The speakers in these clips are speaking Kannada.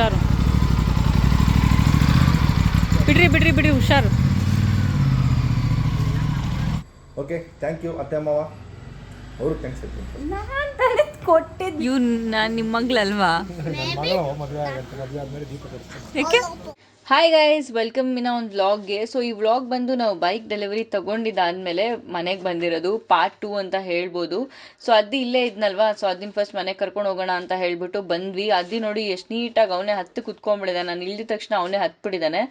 ಹುಷಾರು. ಬಿಡ್ರಿ ಬಿಡ್ರಿ ಬಿಡ್ರಿ ಹುಷಾರು. ಓಕೆ ಥ್ಯಾಂಕ್ ಯು ಅತ್ತೆ ಮಾವ. ಅವರು ಥ್ಯಾಂಕ್ಸ್ ಹೇಳ್ತೀನಿ. ನಾನು ತಾನೇ ಕೊಟ್ಟಿದ್ದು. ಇವ್ ನಾನು ನಿಮ್ಮ ಮಗಳಲ್ವಾ? ಮದುವೆ ಆಗುತ್ತೆ ಮದುವೆ ಆದಮೇಲೆ ದೀಪ ಕೊಡ್ತೀನಿ ಯಾಕೆ? ಹಾಯ್ ಗೈಸ್ ವೆಲ್ಕಮ್ ಇನ್ನ ಒಂದು ವ್ಲಾಗ್ಗೆ ಸೊ ಈ ವ್ಲಾಗ್ ಬಂದು ನಾವು ಬೈಕ್ ಡೆಲಿವರಿ ತಗೊಂಡಿದ್ದಾದ್ಮೇಲೆ ಮನೆಗೆ ಬಂದಿರೋದು ಪಾರ್ಟ್ ಟೂ ಅಂತ ಹೇಳ್ಬೋದು. ಸೊ ಅದು ಇಲ್ಲೇ ಇದ್ನಲ್ವಾ? ಸೊ ಅದನ್ನ ಫಸ್ಟ್ ಮನೆಗೆ ಕರ್ಕೊಂಡು ಹೋಗೋಣ ಅಂತ ಹೇಳ್ಬಿಟ್ಟು ಬಂದ್ವಿ. ಅದು ನೋಡಿ ಎಷ್ಟು ನೀಟಾಗಿ ಅವನೇ ಹತ್ತು ಕುತ್ಕೊಂಡ್ಬಿಡಿದಾನೆ ನಾನು ಇಳಿದ ತಕ್ಷಣ ಅವನೇ ಹತ್ಬಿಟ್ಟಿದ್ದಾನೆ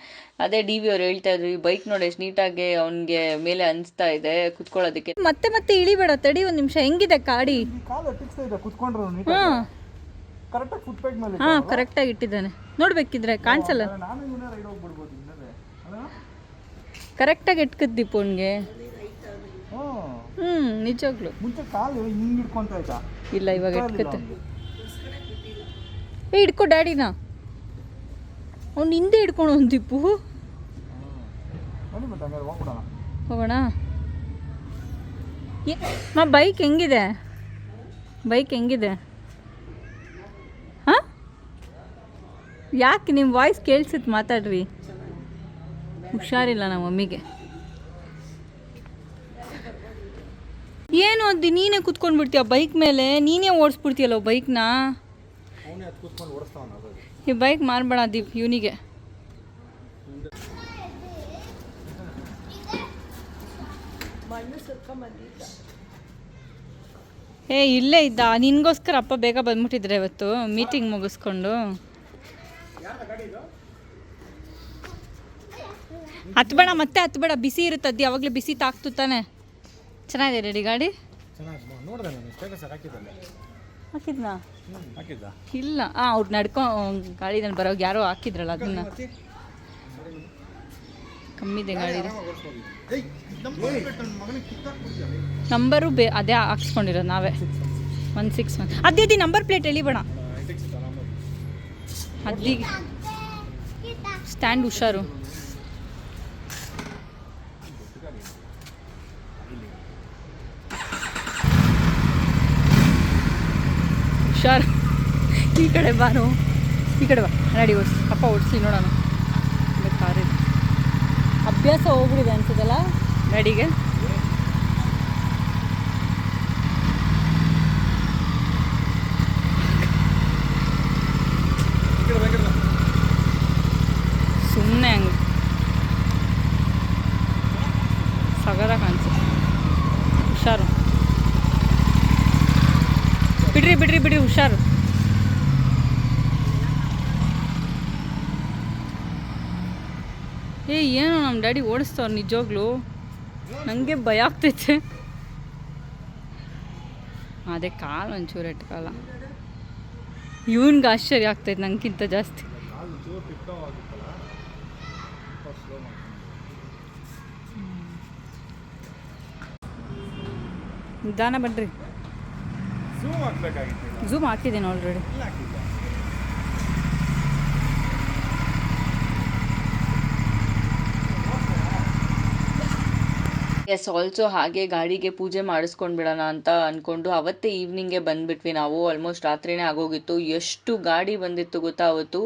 ಅದೇ ಡಿ ವಿ ಅವ್ರು ಹೇಳ್ತಾ ಇದ್ರು ಈ ಬೈಕ್ ನೋಡಿ ಎಷ್ಟು ನೀಟಾಗಿ ಅವನಿಗೆ ಮೇಲೆ ಅನಿಸ್ತಾ ಇದೆ ಕುತ್ಕೊಳ್ಳೋದಕ್ಕೆ. ಮತ್ತೆ ಮತ್ತೆ ಇಳಿಬೇಡ ತಡಿ ಒಂದು ನಿಮಿಷ. ಹೆಂಗಿದೆ ಕಾಡಿ? ಕರೆಕ್ಟಾಗಿ ಫುಟ್ ಮೇಲೆ ಹಾಂ ಕರೆಕ್ಟಾಗಿ ಇಟ್ಟಿದ್ದಾನೆ. ನೋಡ್ಬೇಕಿದ್ರೆ ಕಾಣಿಸಲ್ಲ. ನಾನು ಇವನೇ ರೈಡ್ ಹೋಗ್ಬಿಡ್ಬೋದು ಇನ್ನೇ ಕರೆಕ್ಟಾಗಿ ಫೋನ್ಗೆ ಹ್ಞೂ ನಿಜವಾಗ್ಲು. ಮುಂಚೆ ಕಾಲು ಹಿಂಗೆ ಹಿಡ್ಕೊಂತ ಆಯ್ತಾ ಇಲ್ಲ ಇವಾಗ ಇಟ್ಕತ್ತೆ. ಏ ಹಿಡ್ಕೊ ಡ್ಯಾಡಿನ. ಅವ್ನು ಹಿಂದೆ ಹಿಡ್ಕೊಂಡು ಒಂದು ದಿಪ್ಪು ಹೋಗೋಣ. ಮಾ ಬೈಕ್ ಹೆಂಗಿದೆ? ಬೈಕ್ ಹೆಂಗಿದೆ? ಯಾಕೆ ನಿಮ್ಮ ವಾಯ್ಸ್ ಕೇಳಿಸುತ್ತೆ ಮಾತಾಡ್ರಿ? ಹುಷಾರಿಲ್ಲ ನಮ್ಮ ಮಮ್ಮಿಗೆ. ಏನು ಅದು? ನೀನೇ ಕುತ್ಕೊಂಡ್ಬಿಡ್ತೀಯ ಬೈಕ್ ಮೇಲೆ? ನೀನೇ ಓಡಿಸ್ಬಿಡ್ತೀಯಲ್ಲ ಬೈಕ್ನ ಈ ಬೈಕ್ ಮಾರ್ಬೇಡ ದೀಪ್, ಇವನಿಗೆ. ಏ, ಇಲ್ಲೇ ಇದ್ದ. ನಿನಗೋಸ್ಕರ ಅಪ್ಪ ಬೇಗ ಬಂದ್ಬಿಟ್ಟಿದ್ರೆ ಇವತ್ತು ಮೀಟಿಂಗ್ ಮುಗಿಸ್ಕೊಂಡು. ಹತ್ಬೇಡ ಮತ್ತೆ ಹತ್ಬೇಡ ಬಿಸಿ ಇರುತ್ತದ್ದು ಯಾವಾಗಲೂ ಬಿಸಿ ತಾಕ್ತು ತಾನೆ. ಚೆನ್ನಾಗಿದೆ ರೆಡಿ ಗಾಡಿ? ನಾನು ಹಾಕಿದ್ನಾ? ಇಲ್ಲ. ಹಾಂ ಅವ್ರು ನಡ್ಕೊ ಗಾಡಿದಲ್ಲಿ ಬರೋವಾಗ ಯಾರೋ ಹಾಕಿದ್ರಲ್ಲ ಅದನ್ನ. ಕಮ್ಮಿದೆ ಗಾಡಿ ನಂಬರು ಬೇ ಅದೇ ಹಾಕ್ಸ್ಕೊಂಡಿರೋದು ನಾವೇ. ಒನ್ ಸಿಕ್ಸ್ ಒನ್ ಅದೇ ಅದೇ ನಂಬರ್ ಪ್ಲೇಟ್ ಎಳಿಬೇಡ. ಅದ್ದಿ ಸ್ಟ್ಯಾಂಡ್ ಹುಷಾರು. ಹುಷಾರು. ಈ ಕಡೆ ಬಾನು ಈ ಕಡೆ ಬಾ. ರೆಡಿ ಓಡಿಸಿ. ಅಪ್ಪ ಓಡಿಸಿ ನೋಡೋಣ. ಕಾರಿದೆ ಅಭ್ಯಾಸ ಹೋಗ್ಬಿಡಿದೆ ಅನ್ಸುತ್ತಲ್ಲ? ಗಾಡಿಗೆ ಸುಮ್ಮನೆ ಹಂಗೆ ಸಗರ ಕಾಣಿಸುತ್ತೆ ಹುಷಾರು ಬಿಡ್ರಿ ಬಿಡಿ ಹುಷಾರು. ಏ, ಏನು ನಮ್ಮ ಡ್ಯಾಡಿ ಓಡಿಸ್ತವ್ರು ನಿಜವಾಗ್ಲು? ನನಗೆ ಭಯ ಆಗ್ತೈತೆ. ಅದೇ ಕಾಲು ಒಂಚೂರು ಎಟ್ಕಾಲ ಇವನ್ಗೆ ಆಶ್ಚರ್ಯ ಆಗ್ತೈತೆ ನಂಗಿಂತ ಜಾಸ್ತಿ. ನಿಧಾನ ಬನ್ರಿ ಝೂಮ್ ಹಾಕಿದ್ದೀನಿ ಆಲ್ರೆಡಿ ಎಸ್ ಆಲ್ಸೋ ಹಾಗೆ ಗಾಡಿಗೆ ಪೂಜೆ ಮಾಡಿಸ್ಕೊಂಡು ಬಿಡೋಣ ಅಂತ ಅಂದ್ಕೊಂಡು ಅವತ್ತೇ ಈವ್ನಿಂಗೆ ಬಂದ್ಬಿಟ್ವಿ ನಾವು. ಆಲ್ಮೋಸ್ಟ್ ರಾತ್ರಿನೇ ಆಗೋಗಿತ್ತು. ಎಷ್ಟು ಗಾಡಿ ಬಂದಿತ್ತು ಗೊತ್ತಾ ಅವತ್ತು?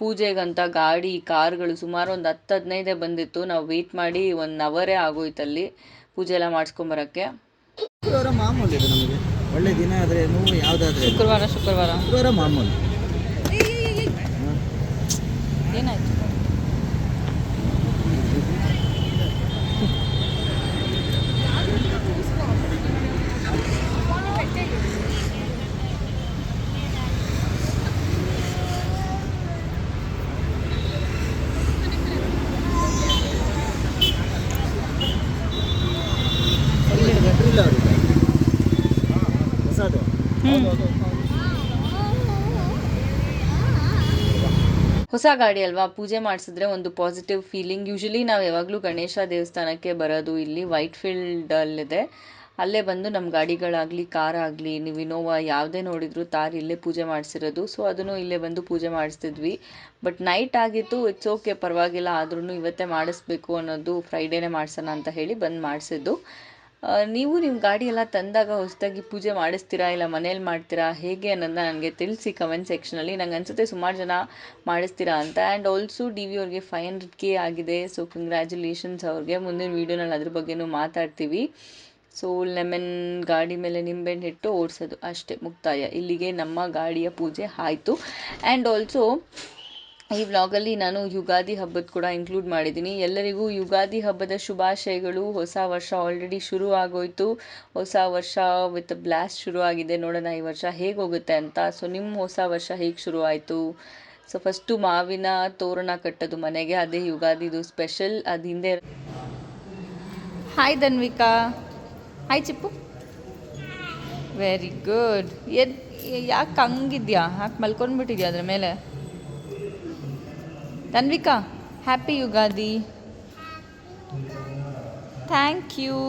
ಪೂಜೆಗಂತ ಗಾಡಿ ಕಾರ್ಗಳು ಸುಮಾರು ಒಂದು ಹತ್ತು ಹದಿನೈದೇ ಬಂದಿತ್ತು. ನಾವು ವೆಯ್ಟ್ ಮಾಡಿ ಒನ್ ಅವರೇ ಆಗೋಯ್ತಲ್ಲಿ ಪೂಜೆ ಎಲ್ಲ ಮಾಡಿಸ್ಕೊಂಬರೋಕ್ಕೆ ಮಾಮೂಲಿ ಇದು ನಮಗೆ. ಒಳ್ಳೆ ದಿನ ಆದರೆ ನೋವು ಯಾವುದಾದ್ರೆ? ಶುಕ್ರವಾರ ಶುಕ್ರವಾರ. ಶುಕ್ರವಾರ ಮಾಮೂಲಿ. ಏನಾಯ್ತು ಇಲ್ಲ ಅವ್ರಿಗೆ ಹೊಸದು ಗಾಡಿ ಅಲ್ವಾ? ಪೂಜೆ ಮಾಡಿಸಿದ್ರೆ ಒಂದು ಪಾಸಿಟಿವ್ ಫೀಲಿಂಗ್ ಯೂಶಲಿ ನಾವು ಯಾವಾಗಲೂ ಗಣೇಶ ದೇವಸ್ಥಾನಕ್ಕೆ ಬರೋದು ಇಲ್ಲಿ ವೈಟ್ ಫೀಲ್ಡಲ್ಲಿದೆ ಅಲ್ಲೇ ಬಂದು ನಮ್ಮ ಗಾಡಿಗಳಾಗಲಿ ಕಾರ್ ಆಗಲಿ ನೀವು ಇನೋವಾ ಯಾವುದೇ ನೋಡಿದ್ರು ತಾರ್ ಇಲ್ಲೇ ಪೂಜೆ ಮಾಡಿಸಿರೋದು. ಸೊ ಅದನ್ನು ಇಲ್ಲೇ ಬಂದು ಪೂಜೆ ಮಾಡಿಸ್ತಿದ್ವಿ ಬಟ್ ನೈಟ್ ಆಗಿತ್ತು ಇಟ್ಸ್ ಓಕೆ ಪರವಾಗಿಲ್ಲ ಆದ್ರೂ ಇವತ್ತೇ ಮಾಡಿಸ್ಬೇಕು ಅನ್ನೋದು ಫ್ರೈಡೇನೇ ಮಾಡಿಸೋಣ ಅಂತ ಹೇಳಿ ಬಂದು ಮಾಡಿಸಿದ್ದು. ನೀವು ನಿಮ್ಮ ಗಾಡಿ ಎಲ್ಲ ತಂದಾಗ ಹೊಸದಾಗಿ ಪೂಜೆ ಮಾಡಿಸ್ತೀರಾ ಇಲ್ಲ ಮನೇಲಿ ಮಾಡ್ತೀರಾ? ಹೇಗೆ ಅನ್ನೋದನ್ನ ನನಗೆ ತಿಳಿಸಿ ಕಮೆಂಟ್ ಸೆಕ್ಷನಲ್ಲಿ ನಂಗೆ ಅನಿಸುತ್ತೆ ಸುಮಾರು ಜನ ಮಾಡಿಸ್ತೀರಾ ಅಂತ. ಆ್ಯಂಡ್ ಆಲ್ಸೋ ಡಿ ವಿ ಅವ್ರಿಗೆ ಫೈವ್ ಹಂಡ್ರೆಡ್ ಕೆ ಆಗಿದೆ. ಸೊ ಕಂಗ್ರ್ಯಾಚುಲೇಷನ್ಸ್ ಅವ್ರಿಗೆ. ಮುಂದಿನ ವೀಡಿಯೋನಲ್ಲಿ ಅದ್ರ ಬಗ್ಗೆನೂ ಮಾತಾಡ್ತೀವಿ. ಸೊ ಲೆಮನ್ ಗಾಡಿ ಮೇಲೆ ನಿಂಬೆಹಣ್ಣು ಹಿಟ್ಟು ಓಡಿಸೋದು. ಅಷ್ಟೇ ಮುಕ್ತಾಯ. ಇಲ್ಲಿಗೆ ನಮ್ಮ ಗಾಡಿಯ ಪೂಜೆ ಆಯಿತು. ಆ್ಯಂಡ್ ಆಲ್ಸೋ ಈ ವ್ಲಾಗಲ್ಲಿ ನಾನು ಯುಗಾದಿ ಹಬ್ಬದ ಕೂಡ ಇನ್ಕ್ಲೂಡ್ ಮಾಡಿದ್ದೀನಿ. ಎಲ್ಲರಿಗೂ ಯುಗಾದಿ ಹಬ್ಬದ ಶುಭಾಶಯಗಳು. ಹೊಸ ವರ್ಷ ಆಲ್ರೆಡಿ ಶುರು ಆಗೋಯ್ತು. ಹೊಸ ವರ್ಷ ವಿತ್ ಬ್ಲಾಸ್ಟ್ ಶುರು ಆಗಿದೆ. ನೋಡೋಣ ಈ ವರ್ಷ ಹೇಗೆ ಹೋಗುತ್ತೆ ಅಂತ. ಸೊ ನಿಮ್ಮ ಹೊಸ ವರ್ಷ ಹೇಗೆ ಶುರು ಆಯಿತು? ಸೊ ಫಸ್ಟು ಮಾವಿನ ತೋರಣ ಕಟ್ಟೋದು ಮನೆಗೆ, ಅದೇ ಯುಗಾದಿದು ಸ್ಪೆಷಲ್ ಅದು ಹಿಂದೆ ಹಾಯ್ ಧನ್ವಿಕಾ ಹಾಯ್ ಚಿಪ್ಪು ವೆರಿ ಗುಡ್ ಎದ್ ಯಾಕೆ ಹಂಗಿದ್ಯಾ? ಯಾಕೆ ಮಲ್ಕೊಂಡ್ಬಿಟ್ಟಿದ್ಯಾ ಅದ್ರ ಮೇಲೆ? Tanvika happy Ugadi thank you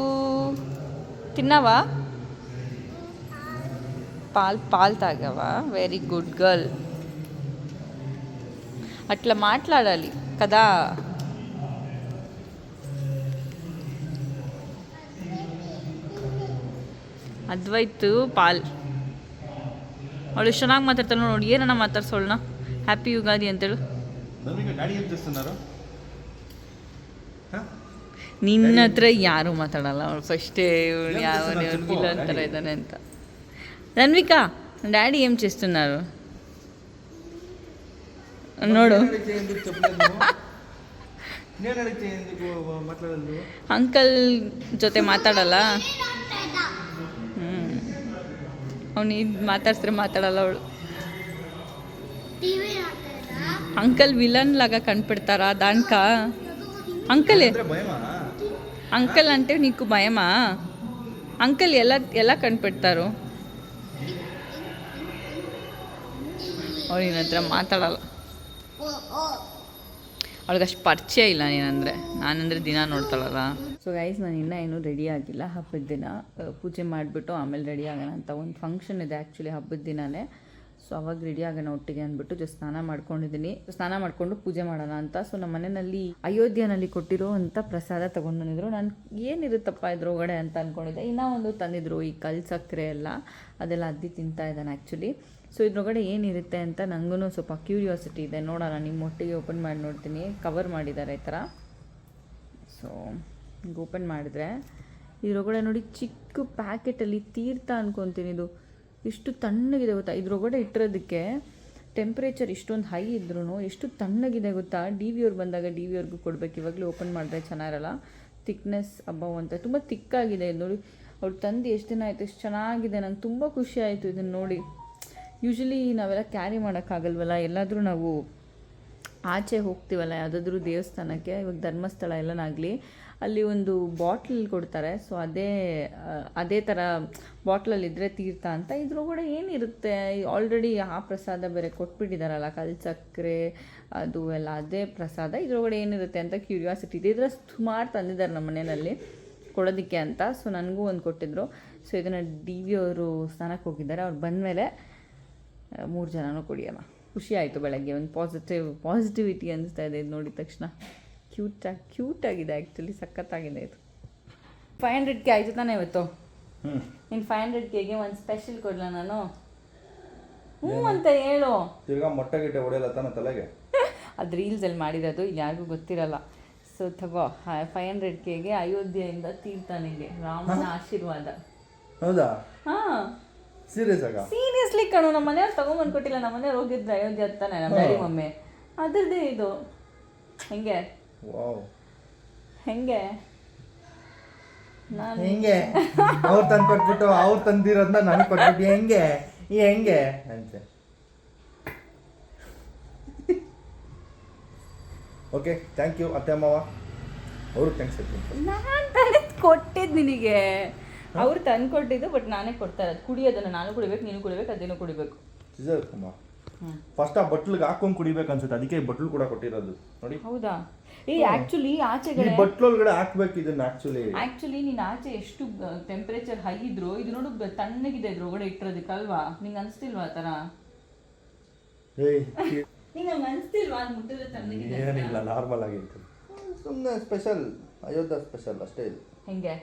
ತಿನ್ನವಾ పాలు పాలు తాగావా వెరీ గుడ్ గర్ల్ అట్లా మాట్లాడాలి కదా ಅದ್ವೈತ್ ಪಾಲ್ ಅವಳು ಎಷ್ಟು ಚೆನ್ನಾಗಿ ಮಾತಾಡ್ತಾಳೆ ನೋಡಿ ಏನನ್ನ ಮಾತಾಡ್ಸೋಳ್ನ ಹ್ಯಾಪಿ ಯುಗಾದಿ ಅಂತೇಳು ನನಗೆ ಗಾಡಿ ಏನು చేస్తున్నారు ನಿನ್ನ ಹತ್ರ ಯಾರು ಮಾತಾಡಲ್ಲ ಅವಳು ಫಸ್ಟೇ ఏం ಯಾವ చేస్తున్నావు చెప్పు, ವಿಲನ್ ಥರ ಡ್ಯಾಡಿ. ಇದ್ದಾನೆ ಅಂತ రణ్వికా డాడీ ఏం చేస్తున్నారు ನೋಡು నేను అడిగితే ఎందుకు చెప్పలేదు నువ్వు? నేను అడిగితే ఎందుకు మాట్లాడలేదు నువ్వు? ಅಂಕಲ್ ಜೊತೆ ಮಾತಾಡಲ್ಲ ಹ್ಞೂ ಅವ್ನು ಇದು ಮಾತಾಡ್ಸಿದ್ರೆ ಮಾತಾಡಲ್ಲ ಅವಳು ಅಂಕಲ್ ವಿಲನ್ లాగా కనపెడతారా దానిక అంకల్ ಅಂದ್ರೆ భయమా అంకల్ అంటే నీకు భయమా అంకల్ ఎలా ఎలా కనిపెడతారు ಅವಳು ನಿನ್ನ ಹತ್ರ ಮಾತಾಡಲ್ಲ ಅವಳಿಗೆ ಅಷ್ಟು ಪರಿಚಯ ಇಲ್ಲ ನೀನಂದರೆ ನಾನಂದರೆ ದಿನ ನೋಡ್ತಾಳಲ್ಲ ಸೊ ಗೈಸ್ ನಾನು ಇನ್ನೂ ಏನೂ ರೆಡಿ ಆಗಿಲ್ಲ ಹಬ್ಬದ ದಿನ ಆ, ಪೂಜೆ ಮಾಡಿಬಿಟ್ಟು ಆಮೇಲೆ ರೆಡಿ ಆಗೋಣ ಅಂತ ಒಂದು ಫಂಕ್ಷನ್ ಇದೆ ಆ್ಯಕ್ಚುಲಿ ಹಬ್ಬದ ದಿನನೇ ಸೊ ಅವಾಗ ರೆಡಿ ಆಗೋಣ ಒಟ್ಟಿಗೆ ಅಂದ್ಬಿಟ್ಟು ಜಸ್ಟ್ ಸ್ನಾನ ಮಾಡ್ಕೊಂಡಿದ್ದೀನಿ. ಸ್ನಾನ ಮಾಡಿಕೊಂಡು ಪೂಜೆ ಮಾಡೋಣ ಅಂತ. ಸೊ ನಮ್ಮ ಮನೆಯಲ್ಲಿ ಅಯೋಧ್ಯೆನಲ್ಲಿ ಕೊಟ್ಟಿರೋ ಅಂತ ಪ್ರಸಾದ ತಗೊಂಡು ಬಂದಿದ್ರು. ನಾನು ಏನಿರುತ್ತಪ್ಪ ಇದ್ರೊಳಗಡೆ ಅಂತ ಅಂದ್ಕೊಂಡಿದ್ದೆ ಇನ್ನೂ ಒಂದು ತಂದಿದ್ರು ಈ ಕಲ್ ಸಕ್ಕರೆ ಎಲ್ಲ. ಅದೆಲ್ಲ ಅದ್ದಿ ತಿಂತಾ ಇದ್ದಾನೆ ಆ್ಯಕ್ಚುಲಿ ಸೊ ಇದ್ರೊಳಗಡೆ ಏನಿರುತ್ತೆ ಅಂತ ನನಗೂ ಸ್ವಲ್ಪ ಕ್ಯೂರಿಯಾಸಿಟಿ ಇದೆ. ನೋಡೋಣ ನಿಮ್ಮ ಒಟ್ಟಿಗೆ ಓಪನ್ ಮಾಡಿ ನೋಡ್ತೀನಿ. ಕವರ್ ಮಾಡಿದ್ದಾರೆ ಈ ಥರ ಸೊ ಓಪನ್ ಮಾಡಿದ್ರೆ. ಇದ್ರೊಳಗಡೆ ನೋಡಿ ಚಿಕ್ಕ ಪ್ಯಾಕೆಟಲ್ಲಿ ತೀರ್ಥ ಅನ್ಕೊತೀನಿ ಇದು. ಎಷ್ಟು ತಣ್ಣಗಿದೆ ಗೊತ್ತಾ? ಇದ್ರೊಳಗಡೆ ಇಟ್ಟಿರೋದಕ್ಕೆ ಟೆಂಪ್ರೇಚರ್ ಇಷ್ಟೊಂದು ಹೈ ಇದ್ರೂ ಎಷ್ಟು ತಣ್ಣಗಿದೆ ಗೊತ್ತಾ? ಡಿ ವಿ ಅವ್ರು ಬಂದಾಗ ಡಿ ವಿ ಅವ್ರಿಗೂ ಕೊಡಬೇಕು. ಇವಾಗಲೂ ಓಪನ್ ಮಾಡಿದ್ರೆ ಚೆನ್ನಾಗಿರಲ್ಲ. ಥಿಕ್ನೆಸ್ ಅಬ್ಬವ್ ಅಂತ. ತುಂಬ ತಿಕ್ಕಾಗಿದೆ ಇದು ನೋಡಿ. ಅವ್ರು ತಂದು ಎಷ್ಟು ದಿನ ಆಯಿತು, ಎಷ್ಟು ಚೆನ್ನಾಗಿದೆ. ನಂಗೆ ತುಂಬ ಖುಷಿ ಆಯಿತು ಇದನ್ನು ನೋಡಿ. ಯೂಶ್ವಲಿ ನಾವೆಲ್ಲ ಕ್ಯಾರಿ ಮಾಡೋಕ್ಕಾಗಲ್ವಲ್ಲ? ಎಲ್ಲಾದರೂ ನಾವು ಆಚೆ ಹೋಗ್ತೀವಲ್ಲ, ಯಾವುದಾದ್ರೂ ದೇವಸ್ಥಾನಕ್ಕೆ, ಇವಾಗ ಧರ್ಮಸ್ಥಳ ಎಲ್ಲನಾಗಲಿ, ಅಲ್ಲಿ ಒಂದು ಬಾಟ್ಲ್ ಕೊಡ್ತಾರೆ. ಸೊ ಅದೇ ಅದೇ ಥರ ಬಾಟ್ಲಲ್ಲಿದ್ದರೆ ತೀರ್ಥ ಅಂತ. ಇದ್ರೊಳಗಡೆ ಏನಿರುತ್ತೆ ಆಲ್ರೆಡಿ ಆ ಪ್ರಸಾದ ಬೇರೆ ಕೊಟ್ಬಿಟ್ಟಿದ್ದಾರಲ್ಲ ಕಲ್ ಸಕ್ಕರೆ ಅದು ಎಲ್ಲ ಅದೇ ಪ್ರಸಾದ. ಇದ್ರೊಳಗಡೆ ಏನಿರುತ್ತೆ ಅಂತ ಕ್ಯೂರಿಯಾಸಿಟಿ ಇದೆ. ಇದ್ರ ಸುಮಾರು ತಂದಿದ್ದಾರೆ ನಮ್ಮ ಮನೆಯಲ್ಲಿ ಕೊಡೋದಕ್ಕೆ ಅಂತ. ಸೊ ನನಗೂ ಒಂದು ಕೊಟ್ಟಿದ್ರು. ಸೊ ಇದನ್ನು ಡಿ ವಿ ಅವರು ಸ್ನಾನಕ್ಕೆ ಹೋಗಿದ್ದಾರೆ. ಅವ್ರು ಬಂದಮೇಲೆ, ಮೂರು ಜನನೂ ಕುಡಿಯೋಣ. ಖುಷಿ ಆಯಿತು ಬೆಳಗ್ಗೆ ಒಂದು ಪಾಸಿಟಿವ್ ಪಾಸಿಟಿವಿಟಿ ಅನಿಸ್ತಾ ಇದೆ ಇದು ನೋಡಿದ ತಕ್ಷಣ. ಕ್ಯೂಟಾಗಿ ಕ್ಯೂಟಾಗಿದೆ ಆ್ಯಕ್ಚುಲಿ ಸಖತ್ತಾಗಿದೆ ಇದು. ಫೈವ್ ಹಂಡ್ರೆಡ್ ಕೆ ಆಯಿತು ತಾನೇ ಇವತ್ತು? ಇನ್ನು ಫೈವ್ ಹಂಡ್ರೆಡ್ ಕೆಗೆ ಒಂದು ಸ್ಪೆಷಲ್ ಕೊಡಲ ನಾನು? ಹ್ಞೂ ಅಂತ ಹೇಳು. ತಿರ್ಗಾ ಮೊಟ್ಟೆ ಗಿಟ್ಟೆ ಹೊಡೆಯಲ್ಲ ತಾನೆ ತಲೆಗೆ? ಅದು ರೀಲ್ಸಲ್ಲಿ ಮಾಡಿರೋದು ಇಲ್ಲಿ ಯಾರಿಗೂ ಗೊತ್ತಿರಲ್ಲ. ಸೊ ತಗೋ ಫೈವ್ ಹಂಡ್ರೆಡ್ ಕೆಗೆ ಅಯೋಧ್ಯೆಯಿಂದ ತೀರ್ಥನಿಗೆ ರಾಮನ ಆಶೀರ್ವಾದ. ಹೌದಾ? ಹಾಂ. ಸೀರಿಯಸ್ ಆಗ? ಸೀರಿಯಸ್ಲಿ ಕಣೋ ನಮ್ಮ ಮನೆಯವ್ರು ತಗೊಂಬಂದು ಕೊಟ್ಟಿಲ್ಲ ನಮ್ಮ ಮನೆಯವ್ರು ಹೋಗಿದ್ರೆ ಅಯೋಧ್ಯೆ ಹತ್ತಾನೆ ನಮ್ಮ ಡ್ಯಾಡಿ ಮಮ್ಮಿ. ಅದರದ್ದೇ ಇದು. ಹೆಂಗೆ? ವಾವ್. ಹೆಂಗೆ? ನಾನು ಹೆಂಗೆ? ಅವ್ರು ತಂದು ಕೊಟ್ಬಿಟ್ಟು ಅವ್ರು ತಂದಿರೋದನ್ನ ನಾನು ಕೊಟ್ಬಿಟ್ಟು ಹೆಂಗೆ? ಈ ಹೆಂಗೆ? ಅಂತೆ. ಓಕೆ ಥ್ಯಾಂಕ್ ಯು ಅತ್ತೆ ಅಮ್ಮವ ಅವ್ರು ಥ್ಯಾಂಕ್ಸ್ ಹೇಳ್ತೀನಿ. ನಾನು ತಲೆ ಕೊಟ್ಟಿದ್ದು ನಿನಗೆ. ಅವ್ರು ತಂದು ಕೊಟ್ಟಿದ್ದು ಬಟ್ ನಾನೇ ಕೊಡ್ತಾರೆ ಅದು ಕುಡಿಯೋದನ್ನು ನಾನು ಕುಡಿಬೇಕು ನೀನು ಕುಡಿಬೇಕು ಅದೇನು ಕುಡಿಬೇಕು. ಅಮ್ಮ ಫಸ್ಟ್ ಆ ಬಟ್ಲಿಗೆ ಹಾಕೊಂಡು ಕುಡಿಬೇಕು ಅನ್ಸುತ್ತೆ. ಅದಕ್ಕೆ ಈ ಬಟ್ಲು ಕೂಡ ಕೊಟ್ಟಿರೋದು. ನೋಡಿ. ಹೌದಾ? ಏ ಆ್ಯಕ್ಚುಲಿ ಈ ಆಚೆಗಡೆ ಬಟ್ಲೊಳಗಡೆ ಹಾಕ್ಬೇಕು ಇದನ್ನ ಆಕ್ಚುಲಿ ಆಕ್ಚುಲಿ ನೀನು ಆಚೆ ಎಷ್ಟು ಟೆಂಪರೇಚರ್ ಹೈ ಇದ್ರು ಇದು ನೋಡು ತಣ್ಣಗಿದೆ ಇದ್ರ ಒಳಗಡೆ ಇಟ್ಟಿರೋದಕ್ಕಲ್ವಾ ನಿಂಗೆ ಅನಿಸ್ತಿಲ್ವಾ ಆ ಥರ? ನಿಂಗೆ ಅನಿಸ್ತಿಲ್ವಾ? ಅದು ಮುಟ್ಟಿದ್ರೆ ತಣ್ಣಗಿದೆ? ಏನಿಲ್ಲ ನಾರ್ಮಲ್ ಆಗಿತ್ತು ಸುಮ್ಮನೆ ಸ್ಪೆಷಲ್ ಅಯೋಧ್ಯ ಸ್ಪೆಷಲ್ ಅಷ್ಟೇ ಇದು. ಹೆಂಗೆ?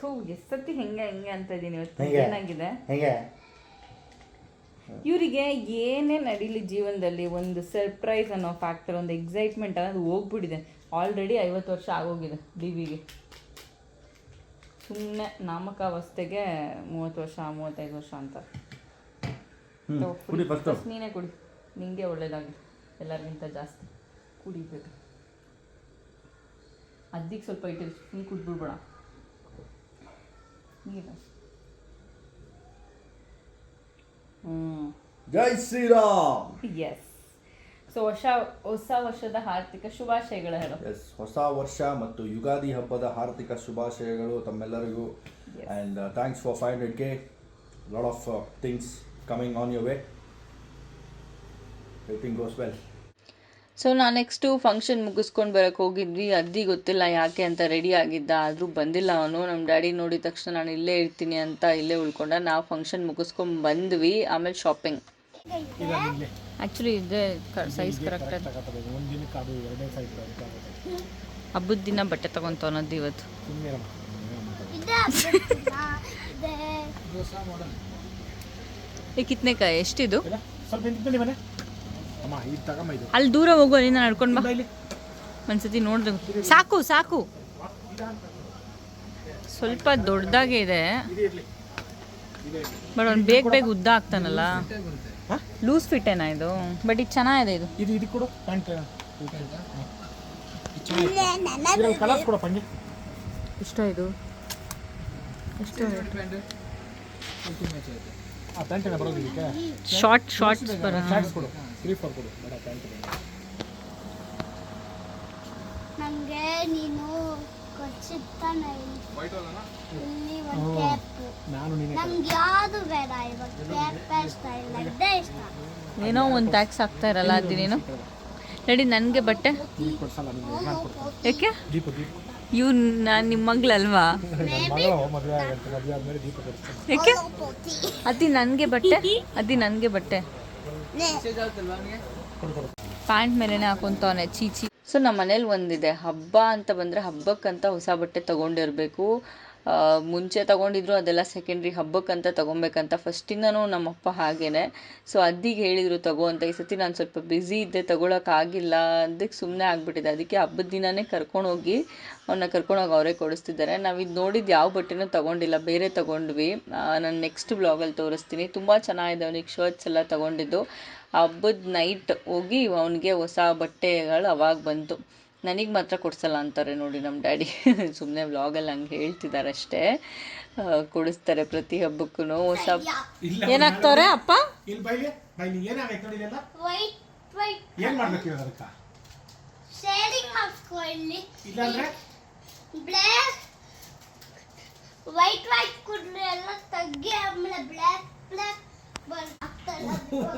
ಥೂ ಎಷ್ಟೊತ್ತಿ ಹೆಂಗೆ ಹೆಂಗೆ ಅಂತ ಇದ್ದೀನಿ ಇವತ್ತು. ಹೆಂಗೆ? ಏನಾಗಿದೆ? ಹೇಗೆ? ಇವರಿಗೆ ಏನೇ ನಡೀಲಿ ಜೀವನದಲ್ಲಿ ಒಂದು ಸರ್ಪ್ರೈಸ್ ಅನ್ನೋ ಫ್ಯಾಕ್ಟರ್ ಒಂದು ಎಕ್ಸೈಟ್ಮೆಂಟ್ ಅನ್ನೋದು ಹೋಗ್ಬಿಟ್ಟಿದೆ. ಆಲ್ರೆಡಿ ಐವತ್ತು ವರ್ಷ ಆಗೋಗಿದೆ ಡಿವಿಗೆ ಸುಮ್ಮನೆ ನಾಮಕಾವಸ್ಥೆಗೆ ಮೂವತ್ತು ವರ್ಷ ಮೂವತ್ತೈದು ವರ್ಷ ಅಂತ. ಹ್ಞೂ ಕುಡಿ ಫಸ್ಟು ನೀನೇ ಕುಡಿ. ನಿಂಗೆ ಒಳ್ಳೇದಾಗಲಿ. ಎಲ್ಲರಿಗಿಂತ ಜಾಸ್ತಿ. ಕುಡಿಬೇಕು. ಅದಕ್ಕೆ ಸ್ವಲ್ಪ ಇಟ್ಟಿರಿ. ಸುಮ್ಮನೆ ಕುಡ್ಬಿಡ್ಬೇಡ ಜೈ ಶ್ರೀರಾಮ್. ಎಸ್ ಸೊ ಹೊಸ ಹೊಸ ವರ್ಷದ ಹಾರ್ದಿಕ ಶುಭಾಶಯಗಳು ಹೇಳು. ಎಸ್ ಹೊಸ ವರ್ಷ ಮತ್ತು ಯುಗಾದಿ ಹಬ್ಬದ ಹಾರ್ದಿಕ ಶುಭಾಶಯಗಳು ತಮ್ಮೆಲ್ಲರಿಗೂ. And thanks for five hundred K lot of things coming on your way everything goes well so ನಾನು ನೆಕ್ಸ್ಟು ಫಂಕ್ಷನ್ ಮುಗಿಸ್ಕೊಂಡು ಬರೋಕ್ಕೆ ಹೋಗಿದ್ವಿ. ಅದ್ದಿ ಗೊತ್ತಿಲ್ಲ ಯಾಕೆ ಅಂತ ರೆಡಿ ಆಗಿದ್ದ. ಆದರೂ ಬಂದಿಲ್ಲ ಅವನು. ನಮ್ಮ ಡ್ಯಾಡಿ ನೋಡಿದ ತಕ್ಷಣ ನಾನು ಇಲ್ಲೇ ಇರ್ತೀನಿ ಅಂತ ಇಲ್ಲೇ ಉಳ್ಕೊಂಡ. ನಾವು ಫಂಕ್ಷನ್ ಮುಗಿಸ್ಕೊಂಡು ಬಂದ್ವಿ. ಆಮೇಲೆ ಶಾಪಿಂಗ್ ಆ್ಯಕ್ಚುಲಿ ಇದೆ ಸೈಜ್ ಕರೆಕ್ಟ್ ಹಬ್ಬದ ದಿನ ಬಟ್ಟೆ ತಗೊಂತ ಅನ್ನೋದು ಇವತ್ತು. ಈ ಕಿತ್ನೆಕಾಯಿ ಎಷ್ಟಿದು? ಅಲ್ಲಿ ದೂರ ಹೋಗು ಅಲ್ಲಿಂದ ನಡ್ಕೊಂಡು ಬಾ. ಒಂದ್ಸತಿ ನೋಡ್ದು. ಸಾಕು ಸಾಕು. ಸ್ವಲ್ಪ ದೊಡ್ಡದಾಗೆ ಇದೆ. ಬಟ್ ಅವ್ನು ಬೇಗ ಬೇಗ ಉದ್ದ ಆಗ್ತಾನಲ್ಲ. ಲೂಸ್ ಫಿಟ್ ಏನಾ ಇದು? ಬಟ್ ಇದು ಚೆನ್ನಾಗಿದೆ ಇದು. ಇದು ಇದು ಕೊಡು. ಕಲರ್ಸ್ ಕೊಡು ಪಂಜೆ ಇಷ್ಟ ಇದು? ಇದಕ್ಕೆ. ಶಾರ್ಟ್ ಶಾರ್ಟ್ಸ್ ತ್ರೀ ಫೋರ್ ಕೊಡು ಬೇಡ ಪ್ಯಾಂಟ್ ನನಗೆ ನೀನು ಕೊಚ್ಚಿತ್ತಾನೆ ಇಲ್ಲಿ. ಒಂದು ಕ್ಯಾಪ್ ನಾನು ನೀನೆ ನಮ್ಗೆ ಯಾವುದು ಬೇಡ ಇವಾಗ ಕ್ಯಾಪ್ ಇಷ್ಟ ಇಲ್ಲ ಇದೇ ಇಷ್ಟ. ಏನೋ ಒಂದು ಟ್ಯಾಕ್ಸ್ ಹಾಕ್ತಾ ಇರಲ್ಲ ಅದು ನೀನು. ನಡಿ ನನಗೆ ಬಟ್ಟೆ. ಯಾಕೆ? ಇವ್ ನಾನು ನಿಮ್ಮ ಮಗಳಲ್ವಾ? ಯಾಕೆ? ಅದಿ ನನಗೆ ಬಟ್ಟೆ ಅದಿ ನನಗೆ ಬಟ್ಟೆ. ಪ್ಯಾಂಟ್ ಮೇಲೆನೆ ಹಾಕೊಂತವನೆ ಚೀಚಿ ಸೊ ನಮ್ಮ ಮನೇಲಿ ಒಂದಿದೆ, ಹಬ್ಬ ಅಂತ ಬಂದರೆ ಹಬ್ಬಕ್ಕಂತ ಹೊಸ ಬಟ್ಟೆ ತೊಗೊಂಡಿರಬೇಕು. ಮುಂಚೆ ತಗೊಂಡಿದ್ರು, ಅದೆಲ್ಲ ಸೆಕೆಂಡ್ರಿ ಹಬ್ಬಕ್ಕಂತ ತಗೊಬೇಕಂತ ಫಸ್ಟಿಂದನೂ ನಮ್ಮಪ್ಪ ಹಾಗೇನೆ. ಸೊ ಅದ್ದಿಗೆ ಹೇಳಿದರು, ತಗೋ ಅಂತ. ಈ ಸರ್ತಿ ನಾನು ಸ್ವಲ್ಪ ಬ್ಯುಸಿ ಇದ್ದೆ, ತಗೊಳಕ್ಕಾಗಿಲ್ಲ ಅದಕ್ಕೆ ಸುಮ್ಮನೆ ಆಗಿಬಿಟ್ಟಿದೆ ಅದಕ್ಕೆ ಹಬ್ಬದ ದಿನನೇ ಕರ್ಕೊಂಡೋಗಿ ಅವನ್ನ ಕರ್ಕೊಂಡೋಗಿ ಅವರೇ ಕೊಡಿಸ್ತಿದ್ದಾರೆ. ನಾವು ಇದು ನೋಡಿದ್ದು ಯಾವ ಬಟ್ಟೆನೂ ತಗೊಂಡಿಲ್ಲ, ಬೇರೆ ತಗೊಂಡ್ವಿ. ನಾನು ನೆಕ್ಸ್ಟ್ ಬ್ಲಾಗಲ್ಲಿ ತೋರಿಸ್ತೀನಿ. ತುಂಬ ಚೆನ್ನಾಗಿದೆ ಅವನಿಗೆ ಶರ್ಟ್ಸ್ ಎಲ್ಲ ತಗೊಂಡಿದ್ದು. ಹಬ್ಬದ ನೈಟ್ ಹೋಗಿ ಅವನಿಗೆ ಹೊಸ ಬಟ್ಟೆಗಳು ಅವಾಗ ಬಂತು. ನನಗೆ ಮಾತ್ರ ಕೊಡಿಸಲ್ಲ ಅಂತಾರೆ ನೋಡಿ ನಮ್ಮ ಡ್ಯಾಡಿ. ಸುಮ್ಮನೆ ವ್ಲಾಗಲ್ಲಿ ಹಂಗೆ ಹೇಳ್ತಿದ್ದಾರೆ ಅಷ್ಟೇ ಕೊಡಿಸ್ತಾರೆ ಪ್ರತಿ ಹಬ್ಬಕ್ಕೂ. ಹೊಸ ಏನಾಗ್ತವ್ರೆ ಅಪ್ಪ? ಇಲ್ಲಿ ಬೈಲಿ ಬೈಲಿ. ಏನಾಗೈತೆ ನೋಡಿ ವೈಟ್ ಕುಡ್ರೆ ಎಲ್ಲ ತಗ್ಗಿ ಆಮೇಲೆ ಬ್ಲ್ಯಾಕ್ ಬ್ಲ್ಯಾಕ್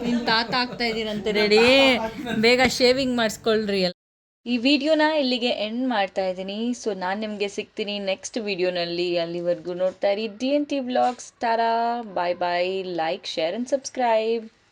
ನಿಮ್ಮ ತಾತ ಆಗ್ತಾ ಇದ್ದೀರಂತೆ ರೆಡಿ. ಬೇಗ ಶೇವಿಂಗ್ ಮಾಡಿಸ್ಕೊಳ್ರಿ ಎಲ್ಲ. ಈ ವಿಡಿಯೋನ ಇಲ್ಲಿಗೆ ಎಂಡ್ ಮಾಡ್ತಾ ಇದ್ದೀನಿ. ಸೊ ನಾನು ನಿಮಗೆ ಸಿಗ್ತೀನಿ ನೆಕ್ಸ್ಟ್ ವಿಡಿಯೋನಲ್ಲಿ. ಅಲ್ಲಿವರೆಗೂ ನೋಡ್ತಾ ಇರಿ D N T Tara bye bye like share and subscribe